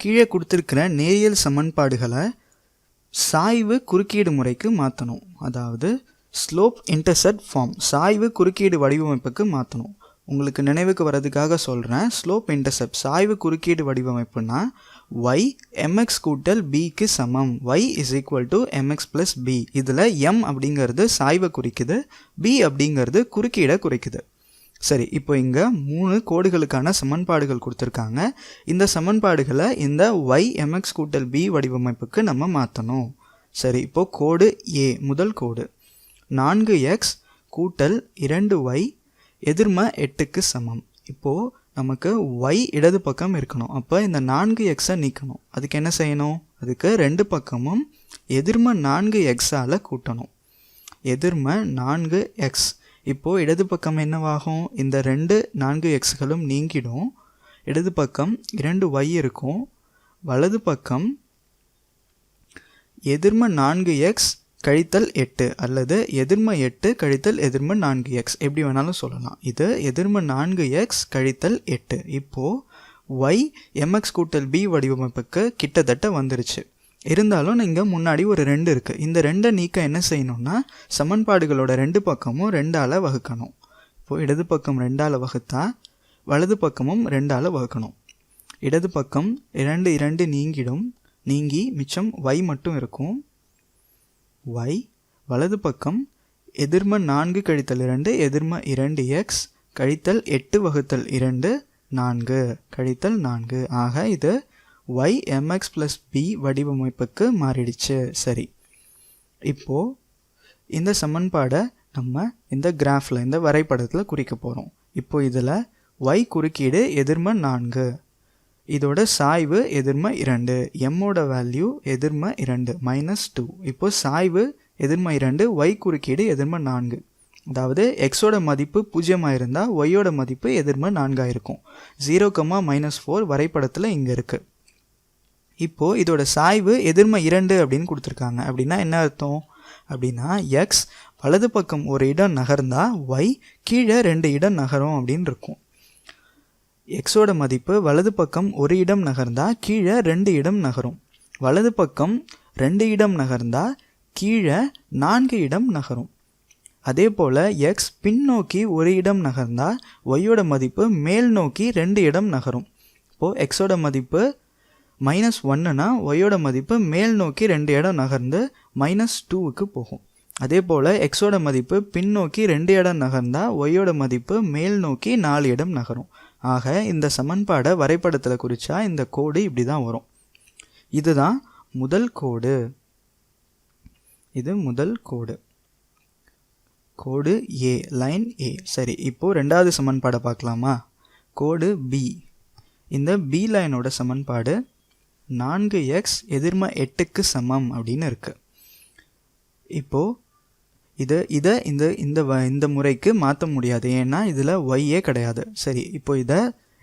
கீழே கொடுத்துருக்கிற நேரியல் சமன்பாடுகளை சாய்வு குறுக்கீடு முறைக்கு மாற்றணும் அதாவது ஸ்லோப் இன்டர்செட் ஃபார்ம் சாய்வு குறுக்கீடு வடிவமைப்புக்கு மாற்றணும் உங்களுக்கு நினைவுக்கு வர்றதுக்காக சொல்கிறேன் ஸ்லோப் இன்டர்செப்ட் சாய்வு குறுக்கீடு வடிவமைப்புனா ஒய் எம்எக்ஸ் கூட்டல் பிக்கு சமம். Y is equal to m x plus b இதில் எம் அப்படிங்கிறது சாய்வை குறிக்குது பி அப்படிங்கிறது குறுக்கீடை குறிக்குது. சரி இப்போ இங்கே மூணு கோடுகளுக்கான சமன்பாடுகள் கொடுத்துருக்காங்க. இந்த சமன்பாடுகளை இந்த ஒய் எம்எக்ஸ் கூட்டல் பி வடிவமைப்புக்கு நம்ம மாற்றணும் சரி இப்போ கோடு ஏ முதல் கோடு. நான்கு எக்ஸ் கூட்டல் இரண்டு ஒய் எதிர்ம எட்டுக்கு சமம். இப்போது நமக்கு ஒய் இடது பக்கம் இருக்கணும். அப்போ இந்த நான்கு எக்ஸை நீக்கணும். அதுக்கு என்ன செய்யணும்? அதுக்கு ரெண்டு பக்கமும் எதிர்ம நான்கு எக்ஸால் கூட்டணும். எதிர்ம நான்கு எக்ஸ் இப்போது இடது பக்கம் என்னவாகும்? இந்த ரெண்டு நான்கு எக்ஸ்களும் நீங்கிடும். இடது பக்கம் இரண்டு ஒய் இருக்கும். வலது பக்கம் எதிர்ம நான்கு எக்ஸ் கழித்தல் எட்டு அல்லது எதிர்ம எட்டு கழித்தல் எதிர்ம நான்கு எக்ஸ் எப்படி வேணாலும் சொல்லலாம். இது எதிர்ம நான்கு எக்ஸ் கழித்தல் எட்டு. இப்போது ஒய் எம்எக்ஸ் கூட்டல் பி வடிவமைப்புக்கு கிட்டத்தட்ட வந்துருச்சு. இருந்தாலும் நீங்கள் முன்னாடி ஒரு ரெண்டு இருக்குது இந்த ரெண்டை நீக்க என்ன செய்யணும்னா சமன்பாடுகளோட ரெண்டு பக்கமும் ரெண்டால் வகுக்கணும். இப்போது இடது பக்கம் ரெண்டால் வகுத்தா வலது பக்கமும் ரெண்டால் வகுக்கணும். இடது பக்கம் இரண்டு இரண்டு நீங்கிடும். நீங்கி மிச்சம் ஒய் மட்டும் இருக்கும். ஒய் வலது பக்கம் எதிர்ம நான்கு கழித்தல் இரண்டு எதிர்ம இரண்டு எக்ஸ் கழித்தல் எட்டு வகுத்தல் இரண்டு நான்கு கழித்தல் நான்கு. ஆக இது y m x plus b வடிவமைப்புக்கு மாறிடுச்சு. சரி. இப்போது இந்த சமன்பாடை நம்ம இந்த கிராஃபில் இந்த வரைபடத்தில் குறிக்க போகிறோம் இப்போ இதில் ஒய் குறுக்கீடு எதிர்ம நான்கு. இதோட சாய்வு எதிர்ம இரண்டு. எம்மோட வேல்யூ எதிர்ம இரண்டு மைனஸ் டூ இப்போ சாய்வு எதிர்ம இரண்டு ஒய் குறுக்கீடு எதிர்ம நான்கு. அதாவது எக்ஸோட மதிப்பு பூஜ்ஜியமாக இருந்தால் ஒய்யோட மதிப்பு எதிர்ம நான்காக இருக்கும் ஜீரோ கம்மா மைனஸ் ஃபோர் வரைபடத்தில் இங்கே இருக்குது இப்போது இதோட சாய்வு எதிர்மை இரண்டு அப்படின்னு கொடுத்துருக்காங்க. அப்படின்னா என்ன அர்த்தம்? அப்படின்னா எக்ஸ் வலது பக்கம் ஒரு இடம் நகர்ந்தால் ஒய் கீழே ரெண்டு இடம் நகரும் அப்படின்னு இருக்கும். எக்ஸோட மதிப்பு வலது பக்கம் ஒரு இடம் நகர்ந்தால் கீழே ரெண்டு இடம் நகரும். வலது பக்கம் ரெண்டு இடம் நகர்ந்தால் கீழே நான்கு இடம் நகரும். அதே போல் எக்ஸ் பின்னோக்கி ஒரு இடம் நகர்ந்தால் ஒய்யோட மதிப்பு மேல் நோக்கி ரெண்டு இடம் நகரும். இப்போது எக்ஸோட மதிப்பு மைனஸ் ஒன்னுனா ஒய்யோட மதிப்பு மேல் நோக்கி ரெண்டு இடம் நகர்ந்து மைனஸ் டூவுக்கு போகும். அதே போல் எக்ஸோட மதிப்பு பின்னோக்கி ரெண்டு இடம் நகர்ந்தால் ஒய்யோட மதிப்பு மேல் நோக்கி நாலு இடம் நகரும். ஆக இந்த சமன்பாடை வரைபடத்தில் குறித்தா இந்த கோடு இப்படி தான் வரும். இதுதான் முதல் கோடு. இது முதல் கோடு. கோடு ஏ லைன் ஏ சரி இப்போது ரெண்டாவது சமன்பாடை பார்க்கலாமா? கோடு பி இந்த பி லைனோட சமன்பாடு நான்கு எக்ஸ் எதிர்ம எட்டுக்கு சமம் அப்படின்னு இருக்குது இப்போது இதை இதை இந்த இந்த வ இந்த முறைக்கு மாற்ற முடியாது. ஏன்னா இதில் ஒய்யே கிடையாது. சரி இப்போ இதை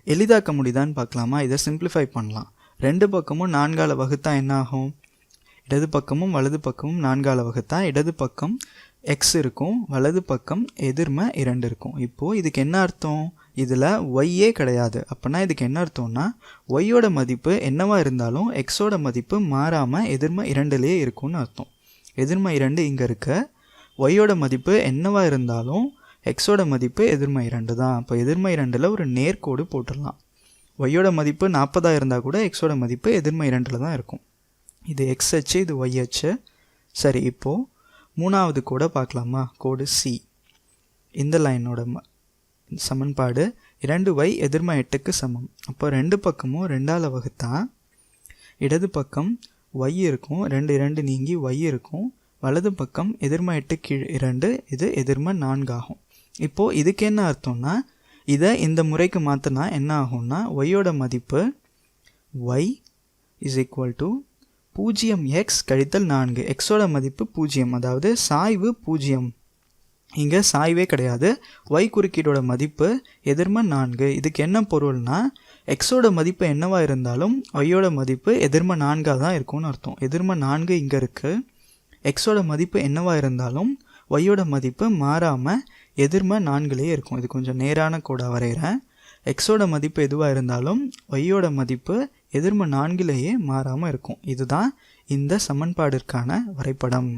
எளிதாக்க முடியுதான்னு பார்க்கலாமா? இதை சிம்பிளிஃபை பண்ணலாம். ரெண்டு பக்கமும் நான்கால வகுத்தா என்ன ஆகும்? இடது பக்கமும் வலது பக்கமும் நான்கால வகுத்தா இடது பக்கம் எக்ஸ் இருக்கும் வலது பக்கம் எதிர்ம இரண்டு இருக்கும். இப்போது இதுக்கு என்ன அர்த்தம்? இதில் ஒய்யே கிடையாது. அப்படின்னா இதுக்கு என்ன அர்த்தம்னா ஒய்யோட மதிப்பு என்னவாக இருந்தாலும் எக்ஸோட மதிப்பு மாறாமல் எதிர்ம இரண்டுலேயே இருக்கும்னு அர்த்தம். எதிர்ம இரண்டு இங்கே இருக்க. ஒய்யோட மதிப்பு என்னவாக இருந்தாலும் எக்ஸோட மதிப்பு எதிர்ம இரண்டு தான். அப்போ எதிர்ம இரண்டில் ஒரு நேர்கோடு போட்டுடலாம். ஒய்யோட மதிப்பு நாற்பதாக இருந்தால் கூட எக்ஸோட மதிப்பு எதிர்ம இரண்டில் தான் இருக்கும். இது எக்ஸ் அச்சு இது ஒய் அச்சு. சரி இப்போது மூணாவது கோடை பார்க்கலாமா? கோடு சி இந்த லைனோட ம சமன்பாடு இரண்டு ஒய் எதிர்ம எட்டுக்கு சமம். அப்போ ரெண்டு பக்கமும் ரெண்டால் வகுத்தா? இடது பக்கம் ஒய் இருக்கும் ரெண்டு இரண்டு நீங்கி ஒய் இருக்கும். வலது பக்கம் எதிர்ம எட்டு கீழ் இரண்டு இது எதிர்ம நான்கு ஆகும் இப்போது இதுக்கு என்ன அர்த்தம்னா இதை இந்த முறைக்கு மாற்றினா என்ன ஆகும்னா ஒய்யோட மதிப்பு ஒய் இஸ் ஈக்குவல் டு பூஜ்ஜியம் எக்ஸ் கழித்தல் நான்கு. எக்ஸோட மதிப்பு பூஜ்ஜியம் அதாவது சாய்வு பூஜ்ஜியம். இங்கே சாய்வே கிடையாது. ஒய் குறுக்கீடோட மதிப்பு எதிர்ம நான்கு. இதுக்கு என்ன பொருள்னா எக்ஸோட மதிப்பு என்னவா இருந்தாலும் ஒய்யோட மதிப்பு எதிர்ம நான்காக தான் இருக்கும்னு அர்த்தம். எதிர்ம நான்கு இங்கே இருக்குது எக்ஸோட மதிப்பு என்னவா இருந்தாலும் ஒய்யோட மதிப்பு மாறாமல் எதிர்ம நான்குலேயே இருக்கும். இது கொஞ்சம் நேரான கூட வரைகிறேன் எக்ஸோட மதிப்பு எதுவாக இருந்தாலும் ஒய்யோட மதிப்பு எதிர்ம நான்கிலேயே மாறாமல் இருக்கும். இதுதான் இந்த சமன்பாடிற்கான வரைபடம்.